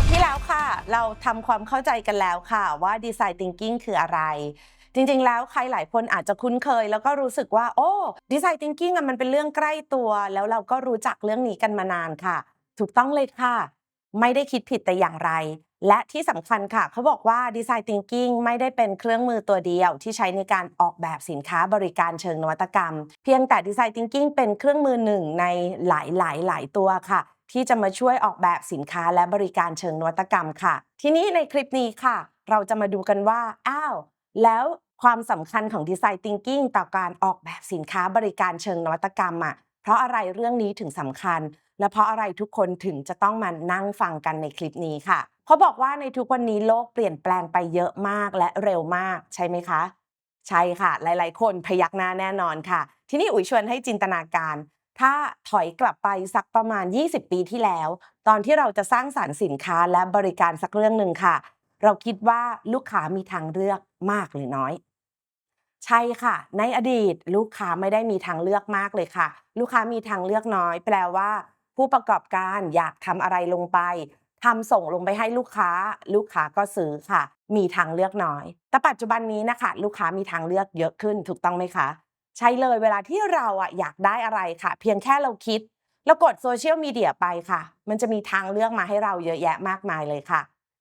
ทที่แล้วค่ะ เราทำความเข้าใจกันแล้วค่ะว่า Design Thinking คืออะไร จริงๆ แล้วใครหลายคนอาจจะคุ้นเคย แล้วก็รู้สึกว่า โอ้ Design Thinking มันเป็นเรื่องใกล้ตัว แล้วเราก็รู้จักเรื่องนี้กันมานานค่ะ ถูกต้องเลยค่ะ ไม่ได้คิดผิดแต่อย่างไร และที่สำคัญค่ะ เขาบอกว่า Design Thinking ไม่ได้เป็นเครื่องมือตัวเดียว ที่ใช้ในการออกแบบสินค้าบริการเชิงนวัตกรรม เพียงแต่ Design Thinking เป็นเครื่องมือหนึ่งในหลายหลายหลายตัวค่ะ ที่จะมาช่วยออกแบบสินค้าและบริการเชิงนวัตกรรมค่ะ ทีนี้ในคลิปนี้ค่ะ เราจะมาดูกันว่า อ้าว แล้วความสำคัญของ Design Thinking ต่อการออกแบบสินค้าบริการเชิงนวัตกรรมอะเพราะอะไรเรื่องนี้ถึงสำคัญ และเพราะอะไรทุกคนถึงจะต้องมานั่งฟังกันในคลิปนี้ค่ะเขาบอกว่าในทุกวันนี้โลกเปลี่ยนแปลงไปเยอะมากและเร็วมากใช่ไหมคะ ใช่ค่ะ หลาย ๆ คนพยักหน้าแน่นอนค่ะ ทีนี้อุ๋ยชวนให้จินตนาการ ถ้าถอยกลับไปสักประมาณ 20 ปีที่แล้ว ตอนที่เราจะสร้างสารรค์สินค้าและบริการสักเรื่องหนึ่งค่ะ เราคิดว่าลูกค้ามีทางเลือกมากหรือน้อย ใช่ค่ะ ในอดีตลูกค้าไม่ได้มีทางเลือกมากเลยค่ะ ลูกค้ามีทางเลือกน้อย แปลว่า ผู้ประกอบการอยากทำอะไรลงไปทำส่งลงไปให้ลูกค้า ลูกค้าก็ซื้อค่ะ มีทางเลือกน้อย แต่ปัจจุบันนี้นะคะ ลูกค้ามีทางเลือกเยอะขึ้นถูกต้องไหมคะ ใช่เลยเวลาที่เราอะอยากได้อะไรค่ะ เพียงแค่เราคิด แล้วกดโซเชียลมีเดียไปค่ะ มันจะมีทางเลือกมาให้เราเยอะแยะมากมายเลยค่ะ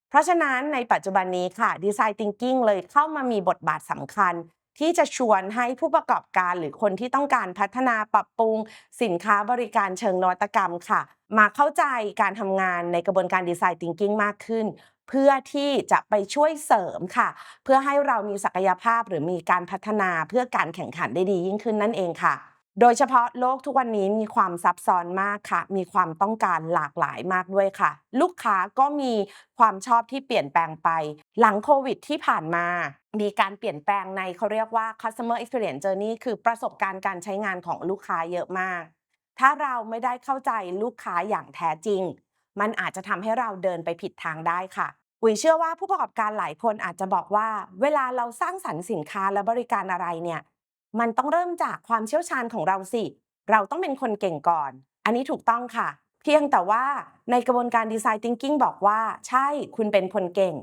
เพราะฉะนั้นในปัจจุบันนี้ค่ะดีไซน์ Thinking เลยเข้ามามีบทบาทสำคัญ ที่จะชวนให้ผู้ประกอบการหรือคนที่ต้องการพัฒนาปรับปรุงสินค้าบริการเชิงนวัตกรรมค่ะ มาเข้าใจการทำงานในกระบวนการดีไซน์ทิงกิ้งมากขึ้น เพื่อที่จะไปช่วยเสริมค่ะ เพื่อให้เรามีศักยภาพหรือมีการพัฒนาเพื่อการแข่งขันได้ดียิ่งขึ้นนั่นเองค่ะ โดยเฉพาะโลกทุกวันนี้มีความซับซ้อนมากค่ะ มีความต้องการหลากหลายมากด้วยค่ะ ลูกค้าก็มีความชอบที่เปลี่ยนแปลงไป หลังโควิดที่ผ่านมา มีการเปลี่ยนแปลงในเขาเรียกว่า customer experience journey คือประสบการณ์การใช้งานของลูกค้าเยอะมาก ถ้าเราไม่ได้เข้าใจลูกค้าอย่างแท้จริง มันอาจจะทำให้เราเดินไปผิดทางได้ค่ะอุ๋ยเชื่อว่าผู้ประกอบการหลายคนอาจจะบอกว่า เวลาเราสร้างสรรค์สินค้าและบริการอะไรเนี่ย มันต้องเริ่มจากความเชี่ยวชาญของเราสิ เราต้องเป็นคนเก่งก่อน อันนี้ถูกต้องค่ะ เพียงแต่ว่าในกระบวนการ Design Thinking บอกว่า ใช่คุณเป็นคนเก่ง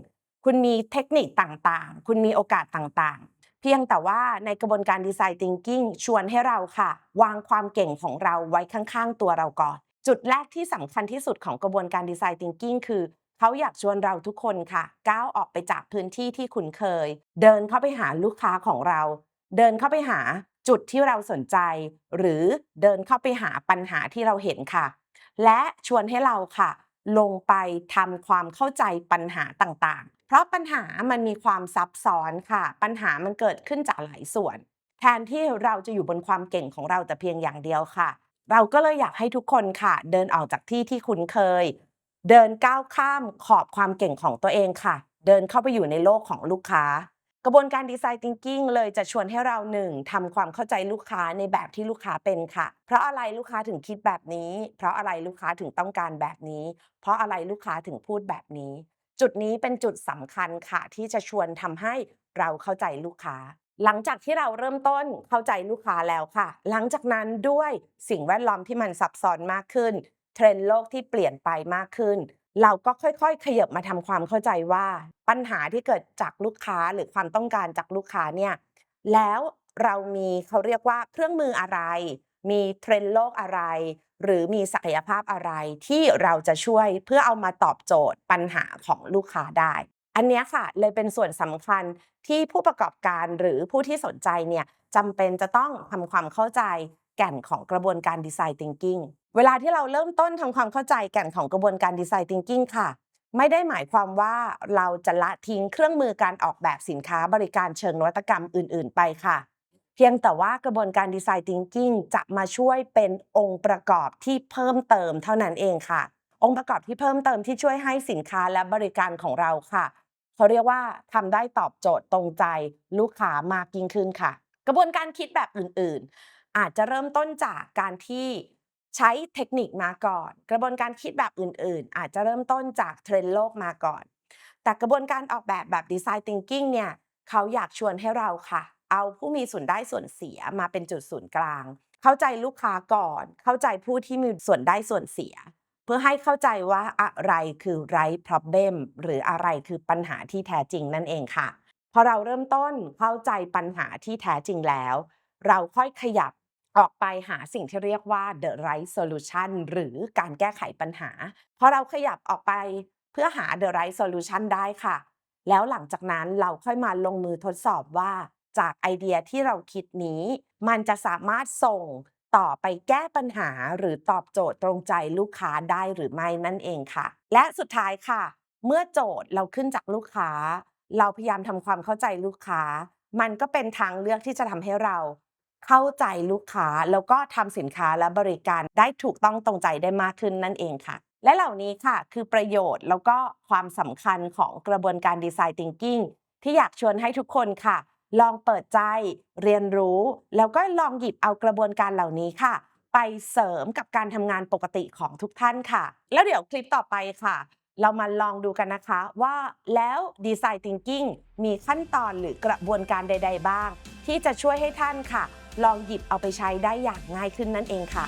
คุณมีเทคนิคต่างๆ คุณมีโอกาสต่างๆ เพียงแต่ว่าในกระบวนการ Design Thinking ชวนให้เราค่ะ วางความเก่งของเราไว้ข้างๆ ตัวเราก่อน จุดแรกที่สำคัญที่สุดของกระบวนการ Design Thinking คือเขาอยากชวนเราทุกคนค่ะ ก้าวออกไปจากพื้นที่ที่คุ้นเคย เดินเข้าไปหาลูกค้าของเรา เดินเข้าไปหาจุดที่เราสนใจ หรือเดินเข้าไปหาปัญหาที่เราเห็นค่ะ และชวนให้เราค่ะ ลงไปทำความเข้าใจปัญหาต่างๆ เพราะปัญหามันมีความซับซ้อนค่ะ ปัญหามันเกิดขึ้นจากหลายส่วน แทนที่เราจะอยู่บนความเก่งของเราแต่เพียงอย่างเดียวค่ะ เราก็เลยอยากให้ทุกคนค่ะ เดินออกจากที่ที่คุ้นเคย เดินก้าวข้ามขอบความเก่งของตัวเองค่ะ เดินเข้าไปอยู่ในโลกของลูกค้า กระบวนการ Design Thinking เลยจะชวนให้เราหนึ่งทำความเข้าใจลูกค้าในแบบที่ลูกค้าเป็นค่ะ เพราะอะไรลูกค้าถึงคิดแบบนี้ เพราะอะไรลูกค้าถึงต้องการแบบนี้ เพราะอะไรลูกค้าถึงพูดแบบนี้ จุดนี้เป็นจุดสำคัญค่ะ ที่จะชวนทำให้เราเข้าใจลูกค้า หลังจากที่เราเริ่มต้นเข้าใจลูกค้าแล้วค่ะ หลังจากนั้นด้วยสิ่งแวดล้อมที่มันซับซ้อนมากขึ้น เทรนด์โลกที่เปลี่ยนไปมากขึ้น เราก็ค่อยๆ ขยับมาทำความเข้าใจว่า ปัญหาที่เกิดจากลูกค้าหรือความต้องการจากลูกค้าเนี่ยแล้วเรามีเขาเรียกว่าเครื่องมืออะไร มีเทรนด์โลกอะไร หรือมีศักยภาพอะไรที่เราจะช่วยเพื่อเอามาตอบโจทย์ปัญหาของลูกค้าได้ อันนี้ค่ะเลยเป็นส่วนสำคัญที่ผู้ประกอบการหรือผู้ที่สนใจเนี่ยจำเป็นจะต้องทำความเข้าใจ แก่นของกระบวนการ Design Thinking เวลาที่เราเริ่มต้นทำความเข้าใจแก่นของกระบวนการ Design Thinking ค่ะ ไม่ได้หมายความว่าเราจะละทิ้งเครื่องมือการออกแบบสินค้าบริการเชิงนวัตกรรมอื่น ๆ ไปค่ะ เพียงแต่ว่ากระบวนการ Design Thinking จะมาช่วยเป็นองค์ประกอบที่เพิ่มเติมเท่านั้นเองค่ะ องค์ประกอบที่เพิ่มเติมที่ช่วยให้สินค้าและบริการของเราค่ะเขาเรียกว่าทำได้ตอบโจทย์ตรงใจลูกค้ามากยิ่งขึ้นค่ะ กระบวนการคิดแบบอื่น ๆ อาจจะเริ่มต้นจากการที่ใช้เทคนิคมาก่อน กระบวนการคิดแบบอื่น ๆ อาจจะเริ่มต้นจากเทรนด์โลกมาก่อน แต่กระบวนการออกแบบแบบ Design Thinking เนี่ยเขาอยากชวนให้เราค่ะ เอาผู้มีส่วนได้ส่วนเสียมาเป็นจุดศูนย์กลาง เข้าใจลูกค้าก่อน เข้าใจผู้ที่มีส่วนได้ส่วนเสีย เพื่อให้เข้าใจว่าอะไรคือ right problem หรืออะไรคือปัญหาที่แท้จริงนั่นเองค่ะพอเราเริ่มต้นเข้าใจปัญหาที่แท้จริงแล้ว เราค่อยขยับ ออกไปหาสิ่งที่เรียกว่า the right solution หรือการแก้ไขปัญหาพอเราขยับออกไปเพื่อหา the right solution ได้ค่ะ แล้วหลังจากนั้นเราค่อยมาลงมือทดสอบว่า จากไอเดียที่เราคิดนี้ มันจะสามารถส่งต่อไปแก้ปัญหาหรือตอบโจทย์ตรงใจลูกค้าได้หรือไม่นั่นเองค่ะ และสุดท้ายค่ะ เมื่อโจทย์เราขึ้นจากลูกค้า เราพยายามทำความเข้าใจลูกค้า มันก็เป็นทางเลือกที่จะทำให้เรา เข้าใจลูกค้าแล้วก็ทำสินค้าและบริการได้ถูกต้องตรงใจได้มากขึ้นนั่นเองค่ะ และเหล่านี้ค่ะคือประโยชน์แล้วก็ความสำคัญของกระบวนการดีไซน์ thinking ที่อยากชวนให้ทุกคนค่ะ ลองเปิดใจ เรียนรู้ แล้วก็ลองหยิบเอากระบวนการเหล่านี้ค่ะ ไปเสริมกับการทำงานปกติของทุกท่านค่ะ แล้วเดี๋ยวคลิปต่อไปค่ะ เรามาลองดูกันนะคะว่าแล้วดีไซน์ thinking มีขั้นตอนหรือกระบวนการใด ๆ บ้าง ที่จะช่วยให้ท่านค่ะ ลองหยิบเอาไปใช้ได้อย่างง่ายขึ้นนั่นเองค่ะ